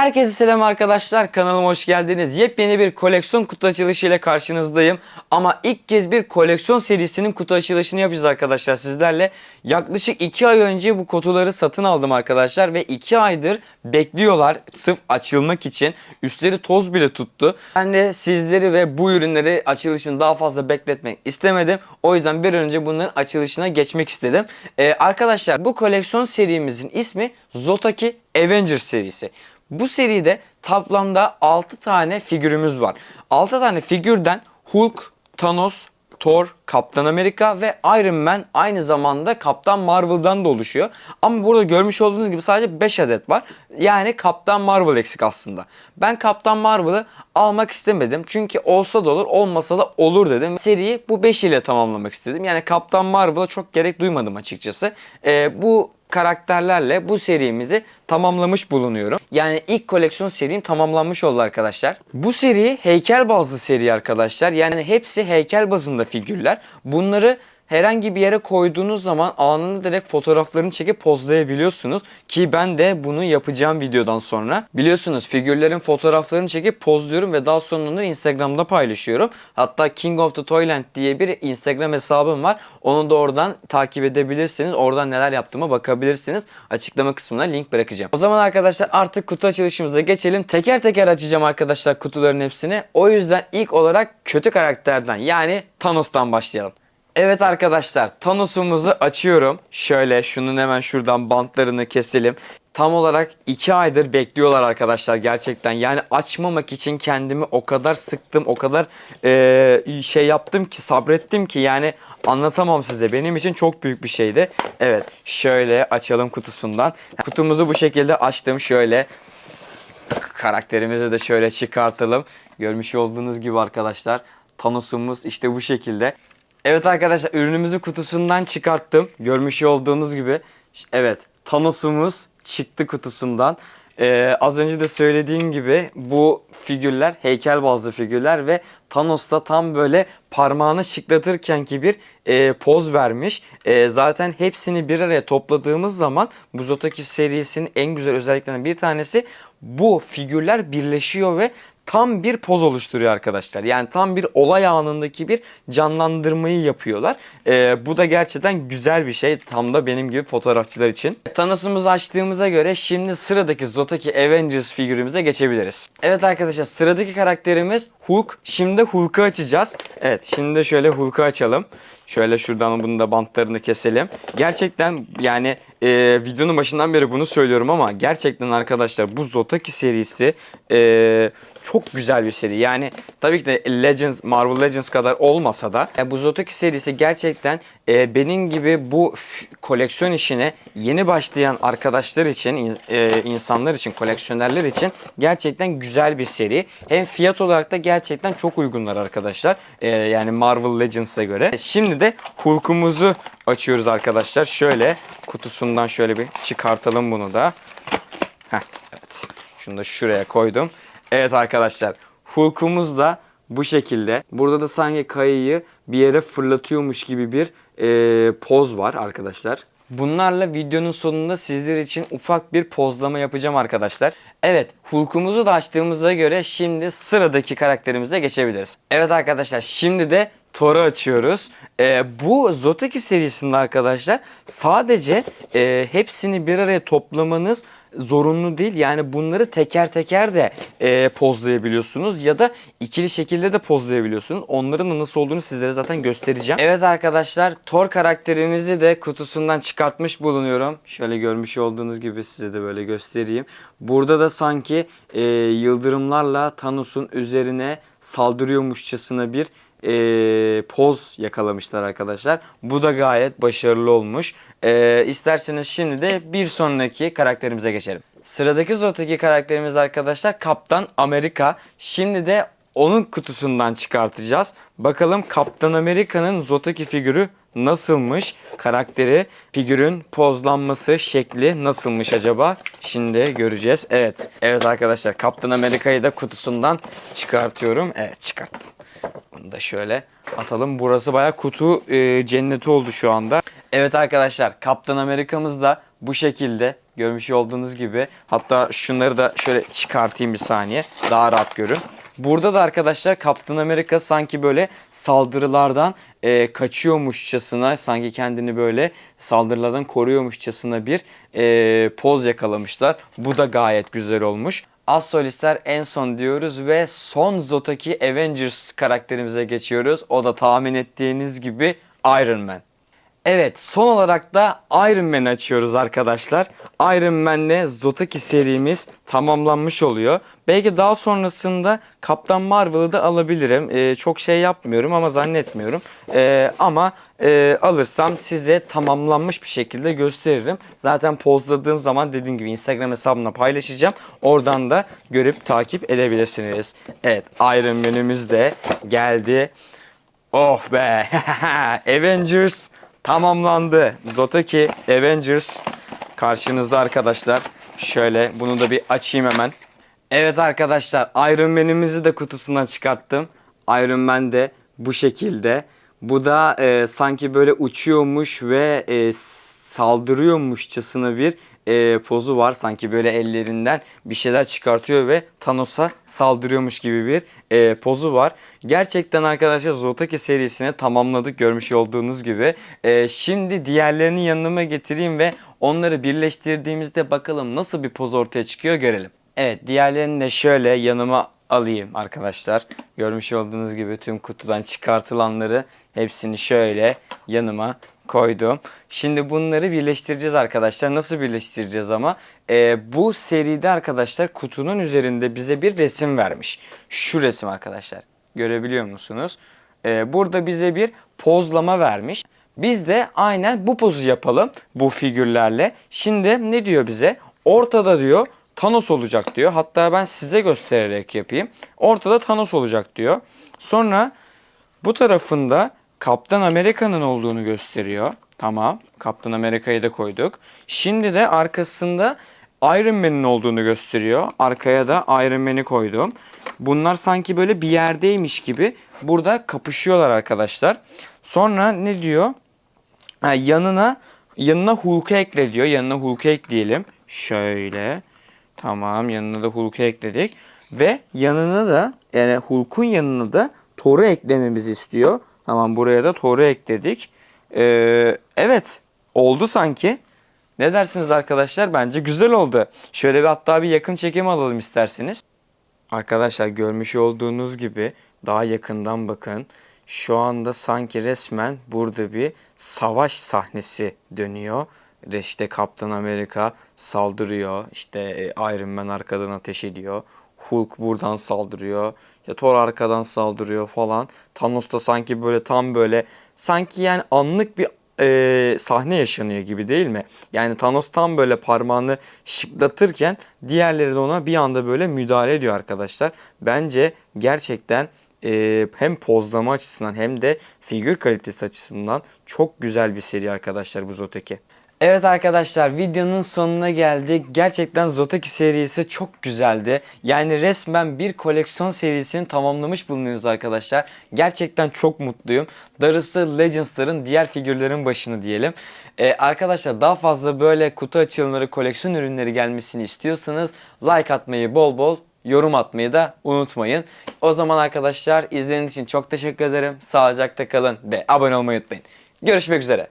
Herkese selam arkadaşlar kanalıma hoş geldiniz. Yepyeni bir koleksiyon kutu açılışı ile karşınızdayım. Ama ilk kez bir koleksiyon serisinin kutu açılışını yapacağız arkadaşlar sizlerle. Yaklaşık 2 ay önce bu kutuları satın aldım arkadaşlar ve 2 aydır bekliyorlar sırf açılmak için. Üstleri toz bile tuttu. Ben de sizleri ve bu ürünleri açılışını daha fazla bekletmek istemedim. O yüzden bir önce bunların açılışına geçmek istedim. Ee, arkadaşlar bu koleksiyon serimizin ismi Zotaki Avengers serisi. Bu seride toplamda 6 tane figürümüz var. 6 tane figürden Hulk, Thanos, Thor, Kaptan Amerika ve Iron Man aynı zamanda Kaptan Marvel'dan da oluşuyor. Ama burada görmüş olduğunuz gibi sadece 5 adet var. Yani Kaptan Marvel eksik aslında. Ben Kaptan Marvel'ı almak istemedim. Çünkü olsa da olur, olmasa da olur dedim. Seriyi bu 5 ile tamamlamak istedim. Yani Kaptan Marvel'a çok gerek duymadım açıkçası. Ee, bu karakterlerle bu serimizi tamamlamış bulunuyorum. Yani ilk koleksiyon serim tamamlanmış oldu arkadaşlar. Bu seri heykel bazlı seri arkadaşlar. Yani hepsi heykel bazında figürler. Bunları herhangi bir yere koyduğunuz zaman anında direkt fotoğraflarını çekip pozlayabiliyorsunuz. Ki ben de bunu yapacağım videodan sonra. Biliyorsunuz figürlerin fotoğraflarını çekip pozluyorum ve daha sonra Instagram'da paylaşıyorum. Hatta King of the Toyland diye bir Instagram hesabım var. Onu da oradan takip edebilirsiniz. Oradan neler yaptığıma bakabilirsiniz. Açıklama kısmına link bırakacağım. O zaman arkadaşlar artık kutu açılışımıza geçelim. Teker teker açacağım arkadaşlar kutuların hepsini. O yüzden ilk olarak kötü karakterden yani Thanos'tan başlayalım. Evet arkadaşlar Thanos'umuzu açıyorum. Şöyle şunun hemen şuradan bantlarını keselim. Tam olarak 2 aydır bekliyorlar arkadaşlar gerçekten. Yani açmamak için kendimi o kadar sıktım, o kadar eee, şey yaptım ki sabrettim ki yani anlatamam size. Benim için çok büyük bir şeydi. Evet şöyle açalım kutusundan. Kutumuzu bu şekilde açtım şöyle. Karakterimizi de şöyle çıkartalım. Görmüş olduğunuz gibi arkadaşlar Thanos'umuz işte bu şekilde. Evet arkadaşlar ürünümüzü kutusundan çıkarttım. Görmüş olduğunuz gibi. Evet Thanos'umuz çıktı kutusundan. Ee, az önce de söylediğim gibi bu figürler heykel bazlı figürler ve Thanos da tam böyle parmağını şıklatırken ki bir e, poz vermiş. E, zaten hepsini bir araya topladığımız zaman bu Zotaki serisinin en güzel özelliklerinden bir tanesi bu figürler birleşiyor ve tam bir poz oluşturuyor arkadaşlar. Yani tam bir olay anındaki bir canlandırmayı yapıyorlar. Ee, bu da gerçekten güzel bir şey. Tam da benim gibi fotoğrafçılar için. Thanos'umuzu açtığımıza göre şimdi sıradaki Zotaki Avengers figürümüze geçebiliriz. Evet arkadaşlar sıradaki karakterimiz Hulk. Şimdi Hulk'u açacağız. Evet şimdi şöyle Hulk'u açalım. Şöyle şuradan bunu da bantlarını keselim. Gerçekten yani e, videonun başından beri bunu söylüyorum ama gerçekten arkadaşlar bu Zotaki serisi e, çok güzel bir seri. Yani tabii ki de Legends, Marvel Legends kadar olmasa da e, bu Zotaki serisi gerçekten e, benim gibi bu koleksiyon işine yeni başlayan arkadaşlar için, in- e, insanlar için, koleksiyonerler için gerçekten güzel bir seri. Hem fiyat olarak da gerçekten çok uygunlar arkadaşlar. E, yani Marvel Legends'a göre. Şimdi de Hulk'umuzu açıyoruz arkadaşlar. Şöyle kutusundan şöyle bir çıkartalım bunu da. Heh, evet. Şunu da şuraya koydum. Evet arkadaşlar. Hulk'umuz da bu şekilde. Burada da sanki kayayı bir yere fırlatıyormuş gibi bir e, poz var arkadaşlar. Bunlarla videonun sonunda sizler için ufak bir pozlama yapacağım arkadaşlar. Evet Hulk'umuzu da açtığımıza göre şimdi sıradaki karakterimize geçebiliriz. Evet arkadaşlar şimdi de Thor'u açıyoruz. Ee, bu Zotaki serisinde arkadaşlar sadece e, hepsini bir araya toplamanız zorunlu değil. Yani bunları teker teker de e, pozlayabiliyorsunuz ya da ikili şekilde de pozlayabiliyorsunuz. Onların da nasıl olduğunu sizlere zaten göstereceğim. Evet arkadaşlar Thor karakterimizi de kutusundan çıkartmış bulunuyorum. Şöyle görmüş olduğunuz gibi size de böyle göstereyim. Burada da sanki e, yıldırımlarla Thanos'un üzerine saldırıyormuşçasına bir e, poz yakalamışlar arkadaşlar. Bu da gayet başarılı olmuş. E, isterseniz şimdi de bir sonraki karakterimize geçelim. Sıradaki Zotaki karakterimiz arkadaşlar Kaptan Amerika. Şimdi de onun kutusundan çıkartacağız. Bakalım Kaptan Amerika'nın Zotaki figürü nasılmış? Karakteri, figürün pozlanması, şekli nasılmış acaba? Şimdi göreceğiz. Evet. Evet arkadaşlar Kaptan Amerika'yı da kutusundan çıkartıyorum. Evet çıkarttım. Bunu da şöyle atalım. Burası baya kutu e, cenneti oldu şu anda. Evet arkadaşlar Kaptan Amerika'mız da bu şekilde Görmüş olduğunuz gibi. Hatta şunları da şöyle çıkartayım bir saniye. Daha rahat görün. Burada da arkadaşlar Kaptan Amerika sanki böyle saldırılardan e, kaçıyormuşçasına sanki kendini böyle saldırılardan koruyormuşçasına bir e, poz yakalamışlar. Bu da gayet güzel olmuş. Az solistler en son diyoruz ve son Zotaki Avengers karakterimize geçiyoruz. O da tahmin ettiğiniz gibi Iron Man. Evet son olarak da Iron Man'i açıyoruz arkadaşlar. Iron Man'le Zotaki serimiz tamamlanmış oluyor. Belki daha sonrasında Kaptan Marvel'ı da alabilirim. Ee, çok şey yapmıyorum ama zannetmiyorum. Ee, ama e, alırsam size tamamlanmış bir şekilde gösteririm. Zaten pozladığım zaman dediğim gibi Instagram hesabımda paylaşacağım. Oradan da görüp takip edebilirsiniz. Evet Iron Man'imiz de geldi. Oh be. Avengers tamamlandı. Zotaki Avengers karşınızda arkadaşlar. Şöyle bunu da bir açayım hemen. Evet arkadaşlar Iron Man'imizi de kutusundan çıkarttım. Iron Man de bu şekilde. Bu da e, sanki böyle uçuyormuş ve e, saldırıyormuşçasına bir e, pozu var. Sanki böyle ellerinden bir şeyler çıkartıyor ve Thanos'a saldırıyormuş gibi bir e, pozu var. Gerçekten arkadaşlar Zotaki serisini tamamladık görmüş olduğunuz gibi. E, şimdi diğerlerini yanıma getireyim ve onları birleştirdiğimizde bakalım nasıl bir poz ortaya çıkıyor görelim. Evet diğerlerini de şöyle yanıma alayım arkadaşlar. Görmüş olduğunuz gibi tüm kutudan çıkartılanları hepsini şöyle yanıma koydum. Şimdi bunları birleştireceğiz arkadaşlar. Nasıl birleştireceğiz ama? Ee, bu seride arkadaşlar kutunun üzerinde bize bir resim vermiş. Şu resim arkadaşlar. Görebiliyor musunuz? Ee, burada bize bir pozlama vermiş. Biz de aynen bu pozu yapalım bu figürlerle. Şimdi ne diyor bize? Ortada diyor Thanos olacak diyor. Hatta ben size göstererek yapayım. Ortada Thanos olacak diyor. Sonra bu tarafında Kaptan Amerika'nın olduğunu gösteriyor. Tamam. Kaptan Amerika'yı da koyduk. Şimdi de arkasında Iron Man'in olduğunu gösteriyor. Arkaya da Iron Man'i koydum. Bunlar sanki böyle bir yerdeymiş gibi burada kapışıyorlar arkadaşlar. Sonra ne diyor? Ha, yanına yanına Hulk'u ekle diyor. Yanına Hulk'u ekleyelim. Şöyle. Tamam yanına da Hulk'u ekledik. Ve yanına da yani Hulk'un yanına da Thor'u eklememizi istiyor. Tamam buraya da Thor'u ekledik. Ee, evet oldu sanki. Ne dersiniz arkadaşlar? Bence güzel oldu. Şöyle bir hatta bir yakın çekim alalım isterseniz. Arkadaşlar görmüş olduğunuz gibi daha yakından bakın. Şu anda sanki resmen burada bir savaş sahnesi dönüyor. İşte Kaptan Amerika saldırıyor. İşte e, Iron Man arkadan ateş ediyor. Hulk buradan saldırıyor. Ya Thor arkadan saldırıyor falan. Thanos da sanki böyle tam böyle sanki yani anlık bir e, sahne yaşanıyor gibi değil mi? Yani Thanos tam böyle parmağını şıklatırken diğerleri de ona bir anda böyle müdahale ediyor arkadaşlar. Bence gerçekten e, hem pozlama açısından hem de figür kalitesi açısından çok güzel bir seri arkadaşlar bu Zoteki. Evet arkadaşlar videonun sonuna geldik. Gerçekten Zotaki serisi çok güzeldi. Yani resmen bir koleksiyon serisini tamamlamış bulunuyoruz arkadaşlar. Gerçekten çok mutluyum. Darısı Legends'ların diğer figürlerin başını diyelim. Ee, arkadaşlar daha fazla böyle kutu açılımları, koleksiyon ürünleri gelmesini istiyorsanız like atmayı bol bol yorum atmayı da unutmayın. O zaman arkadaşlar izlediğiniz için çok teşekkür ederim. Sağlıcakla kalın ve abone olmayı unutmayın. Görüşmek üzere.